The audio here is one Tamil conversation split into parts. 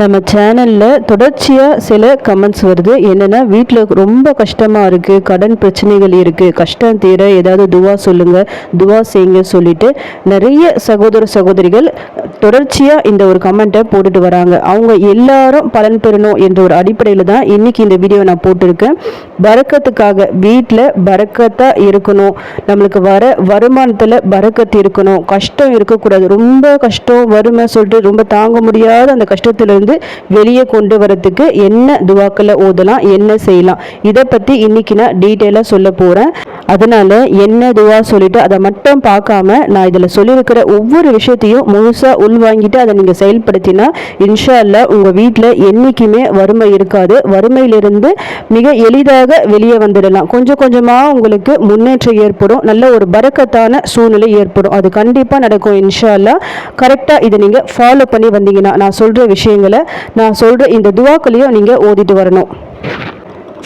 நம்ம சேனலில் தொடர்ச்சியாக சில கமெண்ட்ஸ் வருது. என்னென்னா வீட்டில் ரொம்ப கஷ்டமாக இருக்குது கடன் பிரச்சனைகள் இருக்குது கஷ்டம் தீர ஏதாவது துவா சொல்லுங்கள் துவா செய்யுங்க சொல்லிட்டு நிறைய சகோதர சகோதரிகள் தொடர்ச்சியாக இந்த ஒரு கமெண்ட்டை போட்டுட்டு வராங்க. அவங்க எல்லாரும் பலன் பெறணும் என்ற ஒரு அடிப்படையில் தான் இன்றைக்கி இந்த வீடியோ நான் போட்டிருக்கேன். பறக்கத்துக்காக வீட்டில் பறக்கத்தாக இருக்கணும். நம்மளுக்கு வர வருமானத்தில் பறக்கத்து இருக்கணும். கஷ்டம் இருக்கக்கூடாது. ரொம்ப கஷ்டம் வறுமை சொல்லிட்டு ரொம்ப தாங்க முடியாத அந்த கஷ்டத்திலிருந்து வெளியே கொண்டு வரதுக்கு என்ன துவாக்களை ஓதலாம் என்ன செய்யலாம். இதை பற்றி இன்னைக்கு நான் டீட்டெயிலாக சொல்ல போகிறேன் அதனால என்ன துவா சொல்லிட்டு அதை மட்டும் பார்க்காம நான் இதில் சொல்லியிருக்கிற ஒவ்வொரு விஷயத்தையும் முழுசாக உள்வாங்கிட்டு அதை நீங்கள் செயல்படுத்தினா இன்ஷா அல்லா உங்கள் வீட்டில் என்றைக்குமே வறுமை இருக்காது. வறுமையிலிருந்து மிக எளிதாக வெளியே வந்துடலாம். கொஞ்சம் கொஞ்சமாக உங்களுக்கு முன்னேற்றம் ஏற்படும். நல்ல ஒரு பறக்கத்தான சூழ்நிலை ஏற்படும். அது கண்டிப்பாக நடக்கும் இன்ஷா அல்லா கரெக்டாக இதை நீங்கள் ஃபாலோ பண்ணி வந்தீங்கன்னா நான் சொல்கிற விஷயங்களை நான் சொல்கிற இந்த துவாக்களையும் நீங்கள் ஓதிட்டு வரணும்.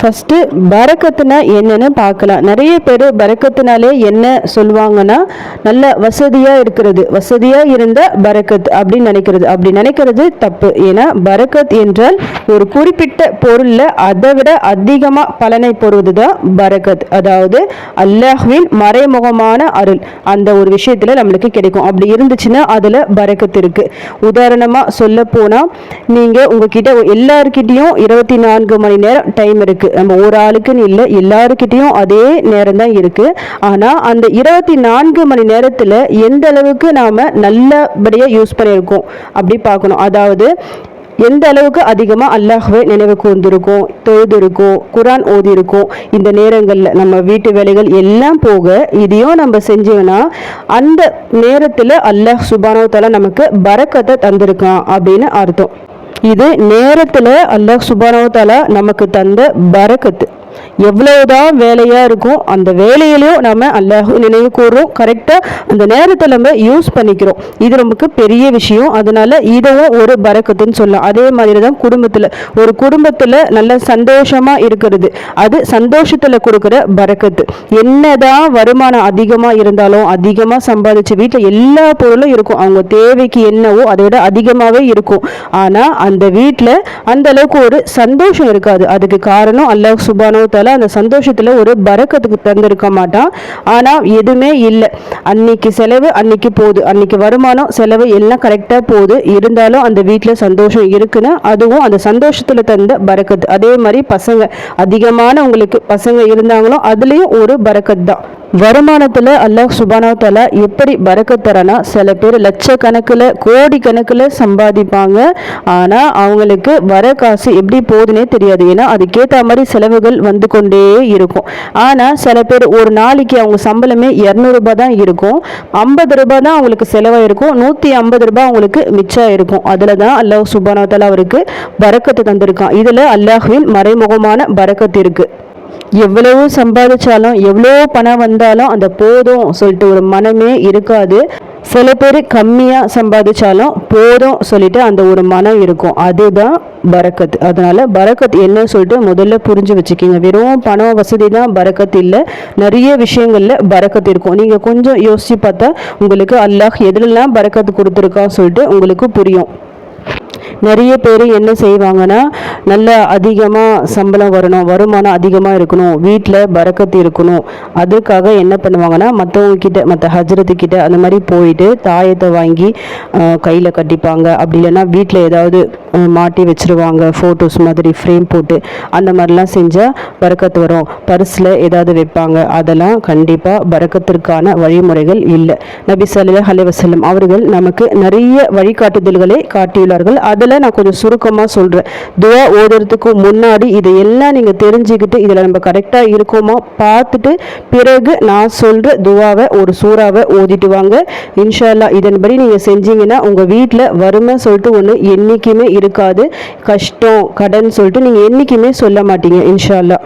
ஃபஸ்ட்டு பரக்கத்துனா என்னன்னு பார்க்கலாம். நிறைய பேர் பரக்கத்துனாலே என்ன சொல்லுவாங்கன்னா நல்ல வசதியாக இருக்கிறது. வசதியாக இருந்தால் பரக்கத் அப்படின்னு நினைக்கிறது. அப்படி நினைக்கிறது தப்பு. ஏன்னா பரக்கத் என்றால் ஒரு குறிப்பிட்ட பொருளில் அதை விட அதிகமாக பலனை போடுவது தான் பரக்கத். அதாவது அல்லாஹ்வின் மறைமுகமான அருள். அந்த ஒரு விஷயத்தில் நம்மளுக்கு கிடைக்கும். அப்படி இருந்துச்சுன்னா அதில் பரக்கத் இருக்குது உதாரணமாக சொல்ல போனால் நீங்கள் உங்ககிட்ட எல்லாருக்கிட்டேயும் இருபத்தி நான்கு மணி நேரம் டைம் இருக்குது நம்ம ஒரு ஆளுக்குன்னு இல்லை எல்லாருக்கிட்டேயும் அதே நேரம் தான் இருக்குது ஆனால் அந்த இருபத்தி நான்கு மணி நேரத்தில் எந்த அளவுக்கு நாம் நல்லபடியாக யூஸ் பண்ணியிருக்கோம் அப்படி பார்க்கணும். அதாவது எந்த அளவுக்கு அதிகமாக அல்லாஹுவை நினைவு கூர்ந்திருக்கோம் தொழுதிருக்கோம் குரான் ஓதிருக்கோம் இந்த நேரங்களில் நம்ம வீட்டு வேலைகள் எல்லாம் போக இதையும் நம்ம செஞ்சோம்னா அந்த நேரத்தில் அல்லாஹ் சுபானோ நமக்கு பரக்கத்தை தந்திருக்கான் அப்படின்னு அர்த்தம். இது நேரத்தில் அல்லாஹ் சுபானவத்தாலா நமக்கு தந்த பரக்கத்து. எவ்வளவுதான் வேலையாக இருக்கும் அந்த வேலையிலையும் நம்ம அல்லாஹ் நினைவு கூறுறோம் கரெக்டாக அந்த நேரத்தை நம்ம யூஸ் பண்ணிக்கிறோம். இது நமக்கு பெரிய விஷயம். அதனால இதுவும் ஒரு பறக்கத்துன்னு சொல்லலாம். அதே மாதிரி தான் குடும்பத்தில். ஒரு குடும்பத்தில் நல்ல சந்தோஷமாக இருக்கிறது. அது சந்தோஷத்தில் கொடுக்குற பறக்கத்து. என்னதான் வருமானம் அதிகமாக இருந்தாலும் அதிகமாக சம்பாதிச்சு வீட்டில் எல்லா பொருளும் இருக்கும். அவங்க தேவைக்கு என்னவோ அதை விட அதிகமாகவே இருக்கும். ஆனால் அந்த வீட்டில் அந்த அளவுக்கு ஒரு சந்தோஷம் இருக்காது. அதுக்கு காரணம் அல்லாஹ் சுபானோ தலா அந்த சந்தோஷத்தில் ஒரு பறக்கத்துக்கு தந்திருக்க மாட்டான். ஆனால் எதுவுமே இல்லை. அன்னைக்கு செலவு அன்னைக்கு போகுது அன்னைக்கு வருமானம் செலவு எல்லாம் கரெக்டாக போகுது இருந்தாலும் அந்த வீட்டில் சந்தோஷம் இருக்குன்னா அதுவும் அந்த சந்தோஷத்தில் தந்த பறக்கத்து. அதே மாதிரி பசங்க அதிகமான உங்களுக்கு பசங்க இருந்தாங்களோ அதுலேயும் ஒரு பறக்கத்து தான். வருமானத்தில் அல்லாஹ் சுபானோ தலா எப்படி பறக்க தரனா? சில பேர் லட்சக்கணக்கில் கோடி கணக்கில் சம்பாதிப்பாங்க. ஆனால் அவங்களுக்கு வர காசு எப்படி போகுதுன்னே தெரியாது. ஏன்னா அதுக்கேற்ற மாதிரி செலவுகள் வந்து கொண்டே இருக்கும். ஆனால் சில பேர் ஒரு நாளைக்கு அவங்க சம்பளமே இரநூறுபா தான் இருக்கும். ஐம்பது ரூபாய் தான் அவங்களுக்கு செலவாக இருக்கும். நூற்றி ஐம்பது ரூபாய் அவங்களுக்கு மிச்சம் இருக்கும். அதில் தான் அல்லாஹ் சுபானோ தலா அவருக்கு வரக்கத்து தந்திருக்கான். இதில் அல்லாஹ்வின் மறைமுகமான பறக்கத்து இருக்குது எவ்வளவோ சம்பாதிச்சாலும் எவ்வளோ பணம் வந்தாலும் அந்த போதும் சொல்லிட்டு ஒரு மனமே இருக்காது. சில பேர் கம்மியாக சம்பாதிச்சாலும் போதும் சொல்லிட்டு அந்த ஒரு மனம் இருக்கும். அதுதான் பரக்கத். அதனால் பரக்கத் என்ன சொல்லிட்டு முதல்ல புரிஞ்சு வச்சுக்கிங்க. வெறும் பணம் வசதி தான் பரக்கத் இல்லை. நிறைய விஷயங்களில் பரக்கத் இருக்கும். நீங்கள் கொஞ்சம் யோசித்து பார்த்தா உங்களுக்கு அல்லாஹ் எதுலெல்லாம் பரக்கத்து கொடுத்துருக்கான்னு சொல்லிட்டு உங்களுக்கு புரியும். நிறைய பேர் என்ன செய்வாங்கன்னா நல்ல அதிகமாக சம்பளம் வரணும் வருமானம் அதிகமாக இருக்கணும் வீட்டில் பறக்கத்து இருக்கணும். அதுக்காக என்ன பண்ணுவாங்கன்னா மற்றவங்க கிட்ட மற்ற ஹஜ்ரத்து கிட்ட அந்த மாதிரி போயிட்டு தாயத்தை வாங்கி கையில் கட்டிப்பாங்க. அப்படி இல்லைன்னா வீட்டில் ஏதாவது மாட்டி வச்சிருவாங்க ஃபோட்டோஸ் மாதிரி ஃப்ரேம் போட்டு அந்த மாதிரிலாம் செஞ்சால் பறக்கத்து வரும். பர்ஸில் ஏதாவது வைப்பாங்க. அதெல்லாம் கண்டிப்பாக பறக்கத்திற்கான வழிமுறைகள் இல்லை. நபி ஸல்லல்லாஹு அலைஹி அவர்கள் நமக்கு நிறைய வழிகாட்டுதல்களை காட்டியுள்ளார்கள். அதில் நான் கொஞ்சம் சுருக்கமாக சொல்கிறேன் துவா ஓதுறதுக்கு முன்னாடி இதை எல்லாம் நீங்கள் தெரிஞ்சுக்கிட்டு இதில் நம்ம கரெக்டாக இருக்கோமா? பார்த்துட்டு பிறகு நான் சொல்கிற துவாவை ஒரு சூறாவை ஓதிட்டு வாங்க. இன்ஷால்லா இதன்படி நீங்கள் செஞ்சீங்கன்னா உங்கள் வீட்டில் வறுமை சொல்லிட்டு ஒன்று என்றைக்குமே இருக்காது. கஷ்டம் கடன் சொல்லிட்டு நீங்கள் என்றைக்குமே சொல்ல மாட்டீங்க இன்ஷால்லா.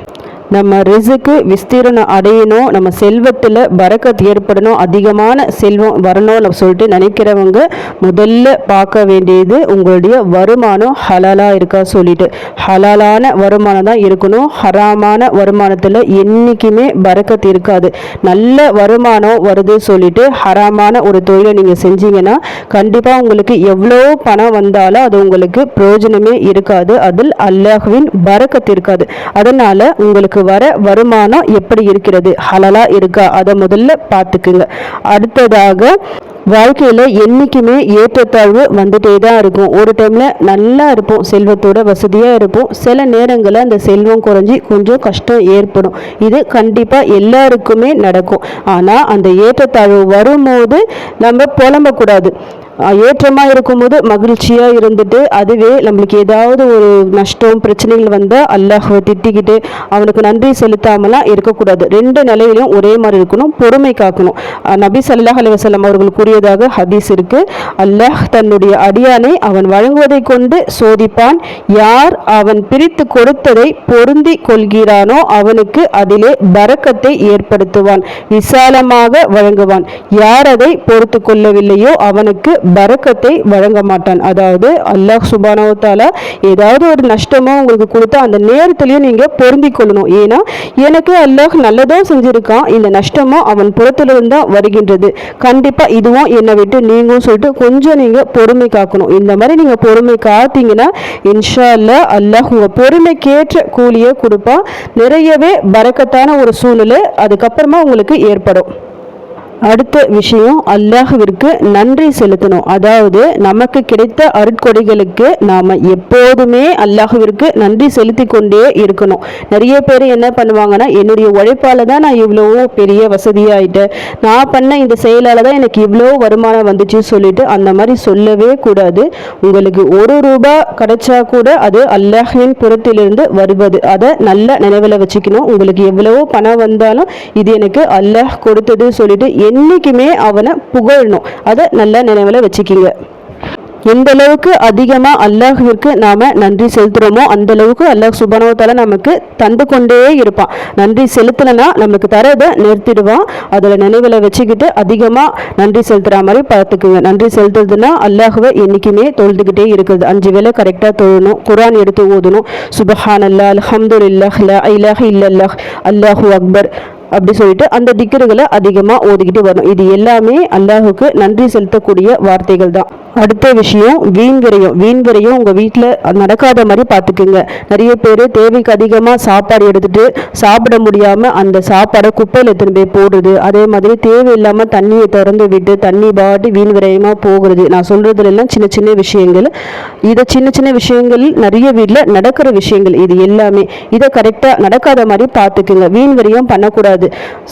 நம்ம ரிசுக்கு விஸ்தீரணம் அடையணும் நம்ம செல்வத்தில் பரக்கத் ஏற்படணும் அதிகமான செல்வம் வரணும்னு சொல்லிட்டு நினைக்கிறவங்க முதல்ல பார்க்க வேண்டியது உங்களுடைய வருமானம் ஹலாலாக இருக்கா சொல்லிட்டு. ஹலாலான வருமானம் தான் இருக்கணும். ஹராமான வருமானத்தில் என்றைக்குமே பரக்கத் இருக்காது. நல்ல வருமானம் வருது சொல்லிட்டு ஹராமான ஒரு தொழிலை நீங்கள் செஞ்சீங்கன்னா கண்டிப்பாக உங்களுக்கு எவ்வளோ பணம் வந்தாலும் அது உங்களுக்கு பிரயோஜனமே இருக்காது. அதில் அல்லாஹுவின் பரக்கத் இருக்காது. அதனால் உங்களுக்கு வர வருமானம் எப்படி இருக்கிறது? ஹலலா இருக்கா? அதை முதல்ல பார்த்துக்குங்க. அடுத்ததாக வாழ்க்கையில் என்றைக்குமே ஏற்றத்தாழ்வு வந்துட்டே தான் இருக்கும். ஒரு டைமில் நல்லா இருப்போம். செல்வத்தோட வசதியாக இருப்போம். சில நேரங்களில் அந்த செல்வம் குறைஞ்சி கொஞ்சம் கஷ்டம் ஏற்படும். இது கண்டிப்பாக எல்லாருக்குமே நடக்கும். ஆனால் அந்த ஏற்றத்தாழ்வு வரும்போது நம்ம புலம்பக்கூடாது. ஏற்றமாக இருக்கும்போது மகிழ்ச்சியாக இருந்துட்டு அதுவே நம்மளுக்கு ஏதாவது ஒரு நஷ்டம் பிரச்சனைகள் வந்தால் அல்லாஹ் திட்டிக்கிட்டு அவனுக்கு நன்றி செலுத்தாமலாம் இருக்கக்கூடாது. ரெண்டு நிலையிலும் ஒரே மாதிரி இருக்கணும் பொறுமை காக்கணும். நபி சல்லாஹ் அலி வசலம் அவர்கள் கூறியதாக ஹதீஸ் இருக்கு. அல்லாஹ் தன்னுடைய அடியானை அவன் வழங்குவதை கொண்டு சோதிப்பான். யார் அவன் பிரித்து கொடுத்ததை பொருந்தி கொள்கிறானோ அவனுக்கு அதிலே பறக்கத்தை ஏற்படுத்துவான் விசாலமாக வழங்குவான். யார் அதை பொறுத்து கொள்ளவில்லையோ அவனுக்கு பறக்கத்தை வழங்க மாட்டான். அதாவது அல்லாஹ் சுபானவத்தால ஏதாவது ஒரு நஷ்டமோ உங்களுக்கு கொடுத்தா அந்த நேரத்திலையும் நீங்கள் பொருந்தி கொள்ளணும். ஏன்னா எனக்கு அல்லாஹ் நல்லதாக செஞ்சுருக்கான். இந்த நஷ்டமோ அவன் புறத்திலிருந்து தான் வருகின்றது. கண்டிப்பாக இதுவும் என்னை விட்டு நீங்களும் சொல்லிட்டு கொஞ்சம் நீங்கள் பொறுமை காக்கணும். இந்த மாதிரி நீங்கள் பொறுமை காத்தீங்கன்னா இன்ஷா அல்லா அல்லாஹ் உங்கள் பொறுமைக்கேற்ற கூலியை கொடுப்பான். நிறையவே பறக்கத்தான ஒரு சூழ்நிலை அதுக்கப்புறமா உங்களுக்கு ஏற்படும். அடுத்த விஷயம் அல்லாஹுவிற்கு நன்றி செலுத்தணும். அதாவது நமக்கு கிடைத்த அருட்கொடைகளுக்கு நாம் எப்போதுமே அல்லாஹுவிற்கு நன்றி செலுத்தி கொண்டே இருக்கணும். நிறைய பேர் என்ன பண்ணுவாங்கன்னா என்னுடைய உழைப்பால் தான் நான் இவ்வளோ பெரிய வசதியாயிட்டேன் நான் பண்ண இந்த செயலால் தான் எனக்கு இவ்வளோ வருமானம் வந்துச்சு சொல்லிட்டு அந்த மாதிரி சொல்லவே கூடாது. உங்களுக்கு ஒரு ரூபா கிடைச்சா கூட அது அல்லாஹின் புறத்திலிருந்து வருவது. அதை நல்ல நினைவில் வச்சுக்கணும். உங்களுக்கு எவ்வளவோ பணம் வந்தாலும் இது எனக்கு அல்லாஹ் கொடுத்தது சொல்லிட்டு என்றைக்குமே அவனை புகழணும். அதை நல்ல நினைவில் வச்சுக்கிங்க. எந்த அளவுக்கு அதிகமாக அல்லாஹுவிற்கு நாம் நன்றி செலுத்துகிறோமோ அந்த அளவுக்கு அல்லாஹ் சுபனவத்தால் நமக்கு தந்து கொண்டே இருப்பான். நன்றி செலுத்தலைன்னா நமக்கு தரதை நிறுத்திடுவான். அதில் நினைவில் வச்சுக்கிட்டு அதிகமாக நன்றி செலுத்துகிற மாதிரி பார்த்துக்குங்க. நன்றி செலுத்துறதுன்னா அல்லாஹுவை என்றைக்குமே தொழுதுகிட்டே இருக்குது அஞ்சு வேலை கரெக்டாக தொழணும். குரான் எடுத்து ஓதணும். சுபஹான் அல்லா அலமது இல்லாஹ் இல்லாஹ் இல்லல்லாஹ் அல்லாஹூ அக்பர். அப்படி சொல்லிட்டு அந்த திக்கர்களை அதிகமாக ஓதிக்கிட்டு வரணும். இது எல்லாமே அல்லாஹுக்கு நன்றி செலுத்தக்கூடிய வார்த்தைகள் தான். அடுத்த விஷயம் வீண் விரையும். வீண் விரையும் உங்கள் வீட்டில் நடக்காத மாதிரி பார்த்துக்குங்க. நிறைய பேர் தேவைக்கு அதிகமாக சாப்பாடு எடுத்துகிட்டு சாப்பிட முடியாமல் அந்த சாப்பாடை குப்பையில் எத்தனை போய் போடுறது. அதே மாதிரி தேவையில்லாமல் தண்ணியை திறந்து விட்டு தண்ணி பாட்டி வீண் விரயமாக போகிறது. நான் சொல்கிறதுல எல்லாம் சின்ன சின்ன விஷயங்கள். இதை சின்ன சின்ன விஷயங்கள் நிறைய வீட்டில் நடக்கிற விஷயங்கள் இது எல்லாமே. இதை கரெக்டாக நடக்காத மாதிரி பார்த்துக்குங்க. வீண் விரயம் பண்ணக்கூடாது.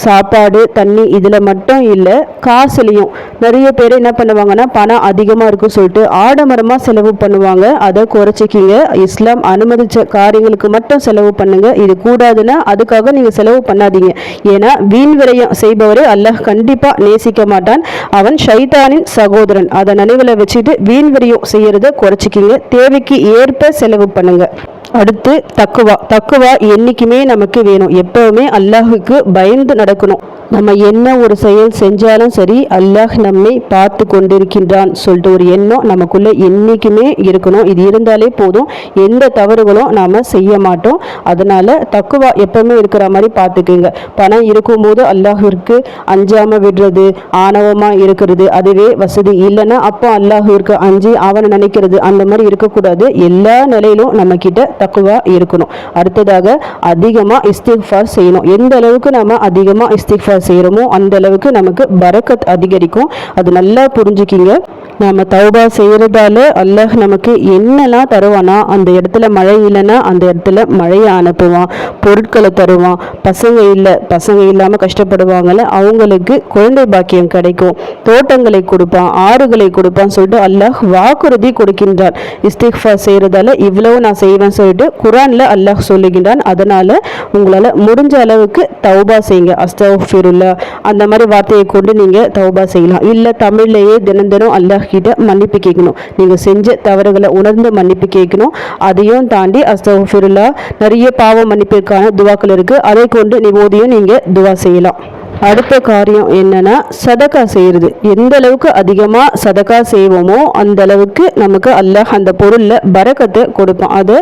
சாப்பாடு தண்ணி இதில் மட்டும் இல்லை காசுலேயும். நிறைய பேர் என்ன பண்ணுவாங்கன்னா பணம் அதிகமாக இருக்கும் சொல்லிட்டு ஆடம்பரமாக செலவு பண்ணுவாங்க. அதை குறைச்சிக்கிங்க. இஸ்லாம் அனுமதிச்ச காரியங்களுக்கு மட்டும் செலவு பண்ணுங்க. இது கூடாதுன்னா அதுக்காக நீங்கள் செலவு பண்ணாதீங்க. ஏன்னா வீண் விரயம் செய்பவரை அல்லாஹ் கண்டிப்பாக நேசிக்க மாட்டான். அவன் ஷைதானின் சகோதரன். அதை நினைவில் வச்சுட்டு வீண் விரயம் செய்யறத குறைச்சிக்கிங்க. தேவைக்கு ஏற்ப செலவு பண்ணுங்கள் அடுத்து தக்குவா. தக்குவா என்றைக்குமே நமக்கு வேணும். எப்பவுமே அல்லாஹுக்கு பயந்து நடக்கணும். நம்ம என்ன ஒரு செயல் செஞ்சாலும் சரி அல்லாஹ் நம்மை பார்த்து கொண்டிருக்கின்றான் சொல்லிட்டு ஒரு எண்ணம் நமக்குள்ளே என்றைக்குமே இருக்கணும். இது இருந்தாலே போதும். எந்த தவறுகளும் நாம் செய்ய மாட்டோம். அதனால் தக்குவா எப்பவுமே இருக்கிற மாதிரி பார்த்துக்குங்க. பணம் இருக்கும்போது அல்லாஹிற்கு அஞ்சாமல் விடுறது ஆணவமாக இருக்கிறது அதுவே வசதி. இல்லைன்னா அப்போ அல்லாஹிற்கு அஞ்சு அவனை நினைக்கிறது அந்த மாதிரி இருக்கக்கூடாது. எல்லா நிலையிலும் நம்மக்கிட்ட தக்குவா இருக்கணும். அடுத்ததாக அதிகமாக இஸ்திஃபார் செய்யணும். எந்த அளவுக்கு நம்ம அதிகமாக இஸ்திஃபார் செய்கிறோமோ அந்த அளவுக்கு நமக்கு பரக்கத் அதிகரிக்கும். அது நல்லா புரிஞ்சுக்கிங்க. நாம் தௌபா செய்கிறதால அல்லாஹ் நமக்கு என்னெல்லாம் தருவானா அந்த இடத்துல மழை இல்லைன்னா அந்த இடத்துல மழையை அனுப்புவான் பொருட்களை தருவான். பசங்க இல்லை பசங்க இல்லாமல் கஷ்டப்படுவாங்கல்ல அவங்களுக்கு குழந்தை பாக்கியம் கிடைக்கும். தோட்டங்களை கொடுப்பான் ஆறுகளை கொடுப்பான்னு சொல்லிட்டு அல்லாஹ் வாக்குறுதி கொடுக்கின்றான். இஸ்திஃபா செய்கிறதால இவ்வளவு நான் செய்வேன் சொல்லிட்டு குரானில் அல்லாஹ் சொல்லுகின்றான். அதனால் உங்களால் முடிஞ்ச அளவுக்கு தௌபா செய்யுங்க. அஸ்தஃபிருல்லா. அந்த மாதிரி வார்த்தையை கொண்டு நீங்கள் தௌபா செய்யலாம். இல்லை தமிழ்லேயே தினம் தினம் அல்லாஹ் அல்லாஹ் கிட்ட மன்னிப்பு கேட்கணும். நீங்கள் செஞ்ச தவறுகளை உணர்ந்து மன்னிப்பு கேட்கணும். அதையும் தாண்டி அஸ்தஃபிருல்லா நிறைய பாவ மன்னிப்பிற்கான துவாக்கள் இருக்குது அதை கொண்டு நிவோதியும் நீங்கள் துவா செய்யலாம். அடுத்த காரியம் என்னன்னா சதக்கா செய்கிறது எந்த அளவுக்கு அதிகமாக சதக்கா செய்வோமோ அந்த அளவுக்கு நமக்கு அல்லாஹ் அந்த பொருளில் பறக்கத்தை கொடுப்பான். அதை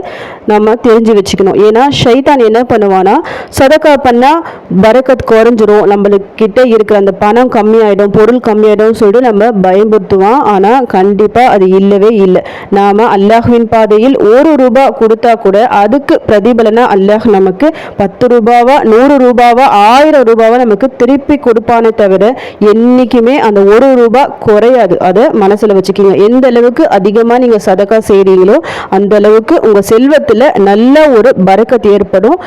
நம்ம தெரிஞ்சு வச்சுக்கணும். ஏன்னா ஷைத்தான் என்ன பண்ணுவான்னா சதக்கா பண்ணால் பறக்கத் குறைஞ்சிரும். நம்மளுக்கிட்ட இருக்கிற அந்த பணம் கம்மியாயிடும் பொருள் கம்மியாயிடும் சொல்லிட்டு நம்ம பயன்படுத்துவான் ஆனால் கண்டிப்பாக அது இல்லவே இல்லை. நாம் அல்லாஹ்வின் பாதையில் ஒரு ரூபா கொடுத்தா கூட அதுக்கு பிரதிபலனா அல்லாஹ் நமக்கு பத்து ரூபாவா நூறு ரூபாவா ஆயிரம் ரூபாவா நமக்கு திருப்பி கொடுப்பானே தவிர என்றைக்குமே அந்த ஒரு ரூபாய் குறையாது. அதை மனசில் வச்சுக்கிங்க. எந்த அளவுக்கு அதிகமாக நீங்கள் சதக்கா செய்கிறீங்களோ அந்த அளவுக்கு உங்கள் செல்வத்தில் நல்ல ஒரு பறக்கத்து ஏற்படும்.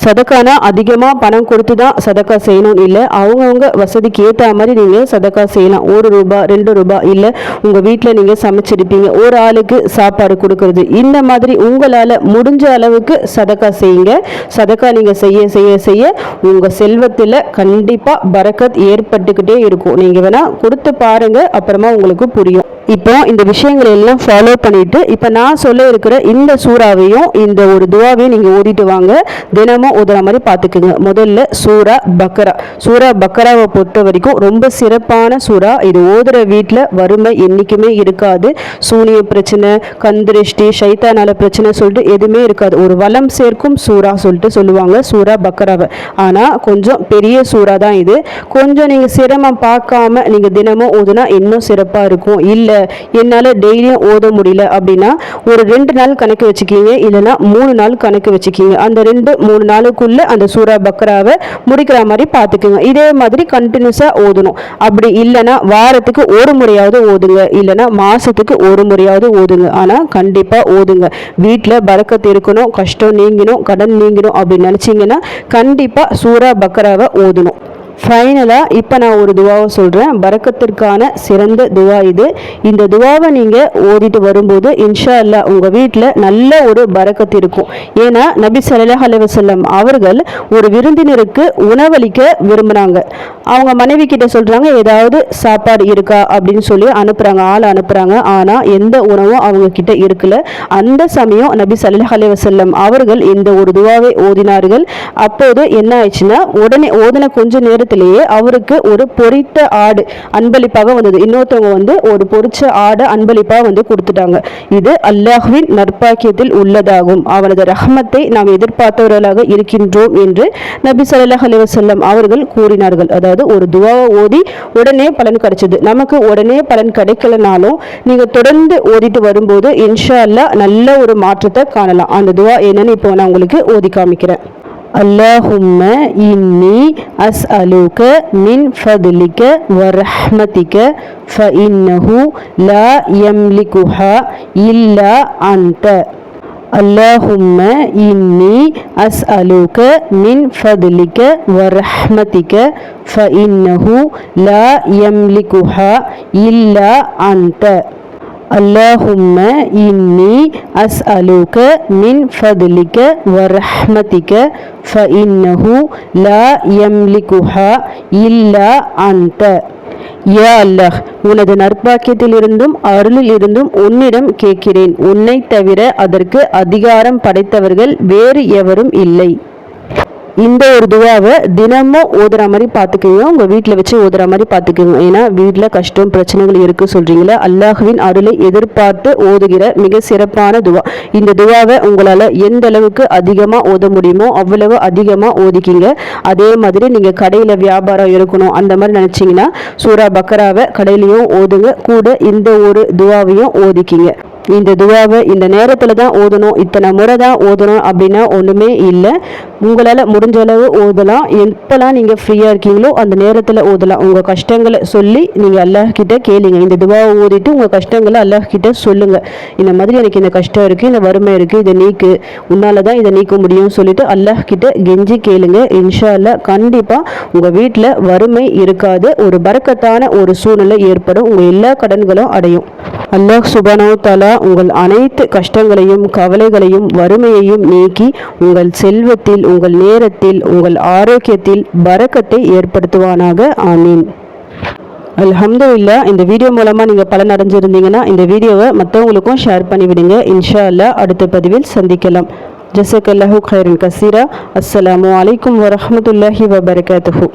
சதக்கானா அதிகமாக பணம் கொடுத்து தான் சதக்கா செய்யணும் இல்லை. அவங்கவுங்க வசதிக்கு ஏற்ற மாதிரி நீங்கள் சதக்கா செய்யலாம். ஒரு ரூபா ரெண்டு ரூபா இல்லை. உங்கள் வீட்டில் நீங்கள் சமைச்சிருப்பீங்க. ஒரு ஆளுக்கு சாப்பாடு கொடுக்கறது. இந்த மாதிரி உங்களால் முடிஞ்ச அளவுக்கு சதக்கா செய்யுங்க. சதக்கா நீங்கள் செய்ய செய்ய செய்ய உங்கள் செல்வத்தில் கண்டிப்பாக பரக்கத் ஏற்பட்டுக்கிட்டே இருக்கும். நீங்கள் வேணால் கொடுத்து பாருங்கள் அப்புறமா உங்களுக்கு புரியும். இப்போ இந்த விஷயங்களை எல்லாம் ஃபாலோ பண்ணிட்டு இப்போ நான் சொல்ல இருக்கிற இந்த சூறாவையும் இந்த ஒரு துவாவையும் நீங்கள் ஓதிட்டு வாங்க. தினமும் ஓதுற மாதிரி பார்த்துக்குங்க. முதல்ல சூரா பக்கரா சூரா பக்கராவை பொறுத்த வரைக்கும் ரொம்ப சிறப்பான சூறா. இது ஓதுற வீட்டில் வறுமை என்றைக்குமே இருக்காது. சூனிய பிரச்சனை கந்திருஷ்டி சைத்தானால பிரச்சனை சொல்லிட்டு எதுவுமே இருக்காது. ஒரு வளம் சேர்க்கும் சூறா சொல்லிட்டு சொல்லுவாங்க சூரா பக்கராவை ஆனால் கொஞ்சம் பெரிய சூறா தான் இது. கொஞ்சம் நீங்கள் சிரமம் பார்க்காம நீங்கள் தினமும் ஓதுனா இன்னும் சிறப்பாக இருக்கும். இல்லை என்னால் டெய்லியும் ஓத முடியல அப்படின்னா ஒரு ரெண்டு நாள் கணக்கு வச்சுக்கிங்க இல்லைன்னா மூணு நாள் கணக்கு வச்சுக்கிங்க. அந்த ரெண்டு மூணு நாளுக்குள்ளே அந்த சூறா பக்ராவை முடிக்கிற மாதிரி பார்த்துக்குங்க இதே மாதிரி கண்டினியூஸாக ஓதணும். அப்படி இல்லைன்னா வாரத்துக்கு ஒரு முறையாவது ஓதுங்க. இல்லைன்னா மாதத்துக்கு ஒரு முறையாவது ஓதுங்க. ஆனால் கண்டிப்பாக ஓதுங்க. வீட்டில் பறக்கத்து இருக்கணும் கஷ்டம் நீங்கணும் கடன் நீங்கணும் அப்படின்னு நினச்சிங்கன்னா கண்டிப்பாக சூறா பக்ராவை ஓதணும். ஃபைனலாக இப்போ நான் ஒரு துவாவை சொல்கிறேன் பறக்கத்திற்கான சிறந்த துவா இது. இந்த துவாவை நீங்கள் ஓதிட்டு வரும்போது இன்ஷா அல்லா உங்கள் வீட்டில் நல்ல ஒரு பறக்கத்து இருக்கும். ஏன்னா நபி சல்லாஹ் அலைவசல்லம் அவர்கள் ஒரு விருந்தினருக்கு உணவளிக்க விரும்புகிறாங்க அவங்க மனைவி கிட்ட சொல்கிறாங்க ஏதாவது சாப்பாடு இருக்கா அப்படின்னு சொல்லி அனுப்புகிறாங்க ஆள் அனுப்புகிறாங்க ஆனால் எந்த உணவும் அவங்க கிட்ட இருக்கல. அந்த சமயம் நபி சல்லாஹ் அலைவசல்லம் அவர்கள் இந்த ஒரு துவாவை ஓதினார்கள். அப்போது என்ன ஆயிடுச்சுன்னா உடனே ஓதின கொஞ்ச நேரத்தில் நேரத்திலேயே அவருக்கு ஒரு பொறித்த ஆடு அன்பளிப்பாக வந்தது. இன்னொருத்தவங்க வந்து ஒரு பொறிச்ச ஆடை அன்பளிப்பாக வந்து கொடுத்துட்டாங்க. இது அல்லாஹுவின் நற்பாக்கியத்தில் உள்ளதாகும். அவனது ரஹமத்தை நாம் எதிர்பார்த்தவர்களாக இருக்கின்றோம் என்று நபி சல்லாஹ் அலிவசல்லம் அவர்கள் கூறினார்கள். அதாவது ஒரு துவாவை ஓதி உடனே பலன் கிடைச்சது. நமக்கு உடனே பலன் கிடைக்கலனாலும் நீங்கள் தொடர்ந்து ஓதிட்டு வரும்போது இன்ஷா அல்லா நல்ல ஒரு மாற்றத்தை காணலாம். அந்த துவா என்னன்னு இப்போ நான் உங்களுக்கு ஓதி காமிக்கிறேன். اللهم إني أسألك من فضلك ورحمتك فإنه لا يملكها إلا أنت. اللهم إني أسألك من فضلك ورحمتك فإنه لا يملكها إلا أنت. அல்லாஹும்ம இன்னி அஸ் அலுக மின் ஃபதுலிக்க வரஹ்மதிக்க ஃப இன்னஹு லா யம்லிகுஹா இல்லா அந்த யா அல்லாஹ் உனது நற்பாக்கியத்திலிருந்தும் அருளிலிருந்தும் உன்னிடம் கேட்கிறேன். உன்னை தவிர அதற்கு அதிகாரம் படைத்தவர்கள் வேறு எவரும் இல்லை. இந்த ஒரு துவாவை தினமும் ஓதுற மாதிரி பார்த்துக்கோங்க. உங்கள் வீட்டில் வச்சு ஓதுற மாதிரி பார்த்துக்கோங்க. ஏன்னா வீட்டில் கஷ்டம் பிரச்சனைகள் இருக்குது சொல்கிறீங்களா அல்லாஹுவின் அருளை எதிர்பார்த்து ஓதுகிற மிக சிறப்பான துவா. இந்த துவாவை உங்களால் எந்த அளவுக்கு அதிகமாக ஓத முடியுமோ அவ்வளவு அதிகமாக ஓதிக்கிங்க. அதே மாதிரி நீங்கள் கடையில் வியாபாரம் இருக்கணும் அந்த மாதிரி நினச்சிங்கன்னா சூரா பக்கராவை கடையிலையும் ஓதுங்க. கூட இந்த ஒரு துவாவையும் ஓதிக்கிங்க. இந்த துவாவை இந்த நேரத்தில் தான் ஓதணும் இத்தனை முறை தான் ஓதணும் அப்படின்னா ஒன்றுமே இல்லை. உங்களால் முடிஞ்ச அளவு ஓதலாம். எப்போல்லாம் நீங்கள் ஃப்ரீயாக இருக்கீங்களோ அந்த நேரத்தில் ஓதலாம். உங்கள் கஷ்டங்களை சொல்லி நீங்கள் அல்லாஹ்கிட்ட கேளுங்க. இந்த துபாவை ஓதிட்டு உங்கள் கஷ்டங்களை அல்லாஹ்கிட்ட சொல்லுங்கள் இந்த மாதிரி எனக்கு இந்த கஷ்டம் இருக்குது இந்த வறுமை இருக்குது இதை நீக்கு. உன்னால் தான் இதை நீக்க முடியும்னு சொல்லிட்டு அல்லாஹ்கிட்ட கெஞ்சி கேளுங்க. இன்ஷா அல்லா கண்டிப்பாக உங்கள் வீட்டில் வறுமை இருக்காது. ஒரு பறக்கத்தான ஒரு சூழ்நிலை ஏற்படும். உங்கள் எல்லா கடன்களும் அடையும். அல்லாஹ் சுபானோ தாலா உங்கள் அனைத்து கஷ்டங்களையும் கவலைகளையும் வறுமையையும் நீக்கி உங்கள் செல்வத்தில் உங்கள் நேரத்தில் உங்கள் ஆரோக்கியத்தில் பறக்கத்தை ஏற்படுத்துவானாக. ஆமீன். அல்ஹம்துலில்லா இந்த வீடியோ மூலமாக நீங்கள் பலன் அடைஞ்சிருந்தீங்கன்னா இந்த வீடியோவை மற்றவங்களுக்கும் ஷேர் பண்ணிவிடுங்க. இன்ஷா அல்லாஹ் அடுத்த பதிவில் சந்திக்கலாம். ஜசக் அல்லாஹூ ஹைரன் கசீரா. அஸ்லாம் அலைக்கும் வரமத்துல்லாஹி வபரகாத்துஹு.